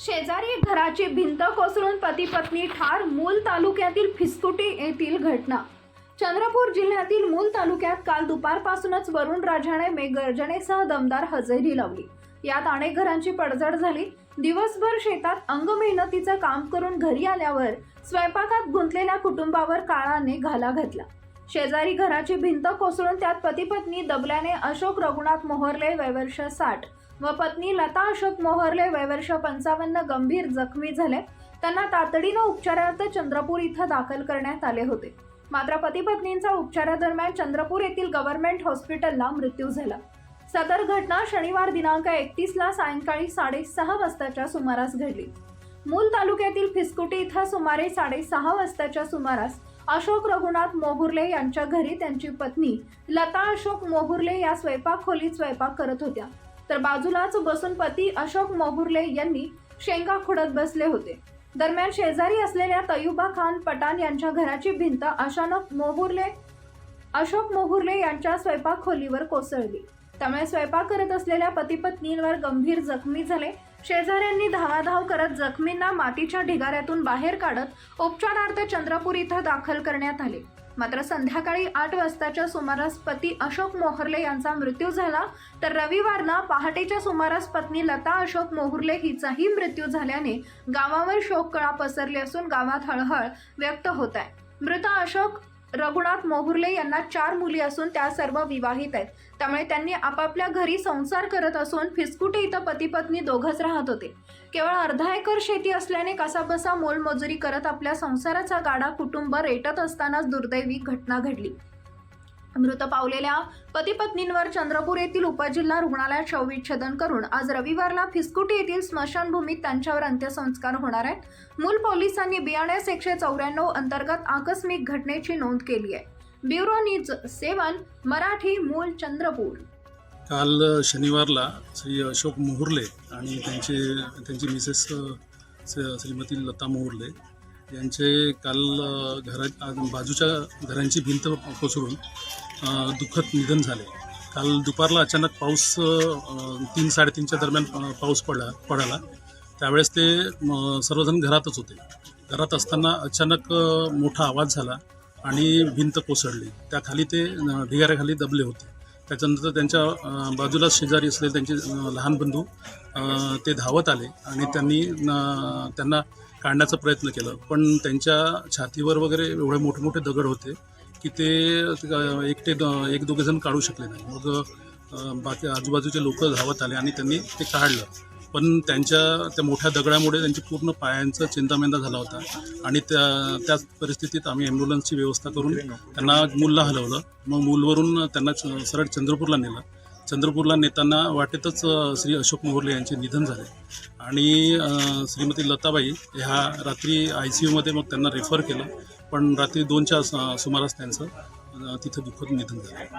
शेजारी घराची भिंत कोसळून पती पत्नी ठार मूल तालुक्यातील फिस्कुटी येथील घटना. चंद्रपूर जिल्ह्यातील मूल तालुक्यात काल दुपारपासूनच वरुण राजाने मेघगर्जनेसह दमदार हजेरी लावली. यात अनेक घरांची पडझड झाली. दिवसभर शेतात अंग मेहनतीचं काम करून घरी आल्यावर स्वयंपाकात गुंतलेल्या कुटुंबावर काळाने घाला घातला. शेजारी घराची भिंत कोसळून त्यात पती पत्नी दबल्याने अशोक रघुनाथ मोहरले वयवर्ष साठ. व पत्नी लता अशोक मोहरले वयवर्ष पंचावन्न गंभीर जखमी झाले. त्यांना तातडीनं उपचारार्थ चंद्रपूर इथं दाखल करण्यात आले होते. मात्र पती पत्नींचा उपचारादरम्यान चंद्रपूर येथील गव्हर्नमेंट हॉस्पिटलला मृत्यू झाला. सदर घटना शनिवार दिनांक एकतीसला सायंकाळी साडेसहा वाजताच्या सुमारास घडली. मूल तालुक्यातील फिसकुटी इथं सुमारे साडेसहा वाजताच्या सुमारास अशोक रघुनाथ मोहुर्ले यांच्या घरी त्यांची पत्नी लता अशोक मोहुर्ले या स्वयंपाक खोलीत स्वयंपाक करत होत्या. तर बाजूलाच बसून पती अशोक मोहुर्ले यांनी शेंगा खुडत बसले होते. दरम्यान शेजारी असलेल्या तयुबा खान पठाण यांच्या घराची भिंत अचानक मोहुर्ले अशोक मोहुर्ले यांच्या स्वयंपाक खोलीवर कोसळली. त्यामुळे स्वयंपाक करत असलेल्या पती पत्नींवर गंभीर जखमी झाले. शेजाऱ्यांनी धावाधाव करत जखमींना मातीच्या ढिगाऱ्यातून बाहेर काढत उपचारार्थ चंद्रपूर इथं दाखल करण्यात आले. मात्र संध्याकाळी आठ वाजताच्या सुमारास पती अशोक मोहर्ले यांचा मृत्यू झाला तर रविवारला पहाटेच्या सुमारास पत्नी लता अशोक मोहुर्ले हिचाही मृत्यू झाल्याने गावावर शोककळा पसरली असून गावात हळहळ व्यक्त होत आहे. मृत अशोक रघुनाथ मोहुर्ले यांना चार मुली असून त्या सर्व विवाहित आहेत. त्यामुळे त्यांनी आपापल्या घरी संसार करत असून फिसकुटे इथं पती पत्नी दोघंच राहत होते. केवळ अर्धा एकर शेती असल्याने कसाबसा मोलमजुरी करत आपल्या संसाराचा गाडा कुटुंब रेटत असतानाच दुर्दैवी घटना घडली. मृत पावलेल्या पती पत्नींवर चंद्रपूर येथील उपजिल्हा रुग्णालयात शवविच्छेदन करून आज रविवारला फिस्कुटी येथील स्मशानभूमीत त्यांच्यावर अंत्यसंस्कार होणार आहेत. मूल पोलिसांनी बियाण्यास एकशे चौऱ्याण्णव अंतर्गत आकस्मिक घटनेची नोंद केली आहे. ब्युरो न्यूज सेवन मराठी मूल चंद्रपूर. काल शनिवारला श्री अशोक मोहुर्ले आणि त्यांचे त्यांची मिसेस श्रीमती लता मोहुर्ले यांचे काल घरा बाजूच्या घरांची भिंत कोसळून दुःखद निधन झाले. काल दुपारला अचानक पाऊस तीन साडेतीनच्या दरम्यान पाऊस पडला पडाला. त्यावेळेस ते सर्वजण घरातच होते. घरात असताना अचानक मोठा आवाज झाला आणि भिंत कोसळली. त्याखाली ते ढिगाऱ्याखाली दबले होते. त्याच्यानंतर त्यांच्या बाजूला बाजूलाच शेजारी असलेले त्यांचे लहान बंधू ते धावत आले आणि त्यांनी त्यांना काढण्याचा प्रयत्न केला. पण त्यांच्या छातीवर वगैरे एवढे मोठे मोठे दगड होते की ते एकटे एक दोघे जण काढू शकले नाही. मग बाकी आजूबाजूचे लोक धावत आले आणि त्यांनी ते काढलं. पण त्यांच्या त्या मोठ्या दगडामुळे त्यांची पूर्ण पायांचा चिंतामेंदा झाला होता. आणि त्या त्याच परिस्थितीत आम्ही ॲम्ब्युलन्सची व्यवस्था करून त्यांना मूलला हलवलं. मग मूलवरून त्यांना च- सरळ चंद्रपूरला नेलं. चंद्रपूरला नेताना वाटेतच श्री अशोक मोहर्ले यांचे निधन झाले. आणि श्रीमती लताबाई ह्या रात्री आय सी यूमध्ये मग त्यांना रेफर केलं. पण रात्री दोनच्या सुमारास त्यांचं तिथं दुःखद निधन झालं.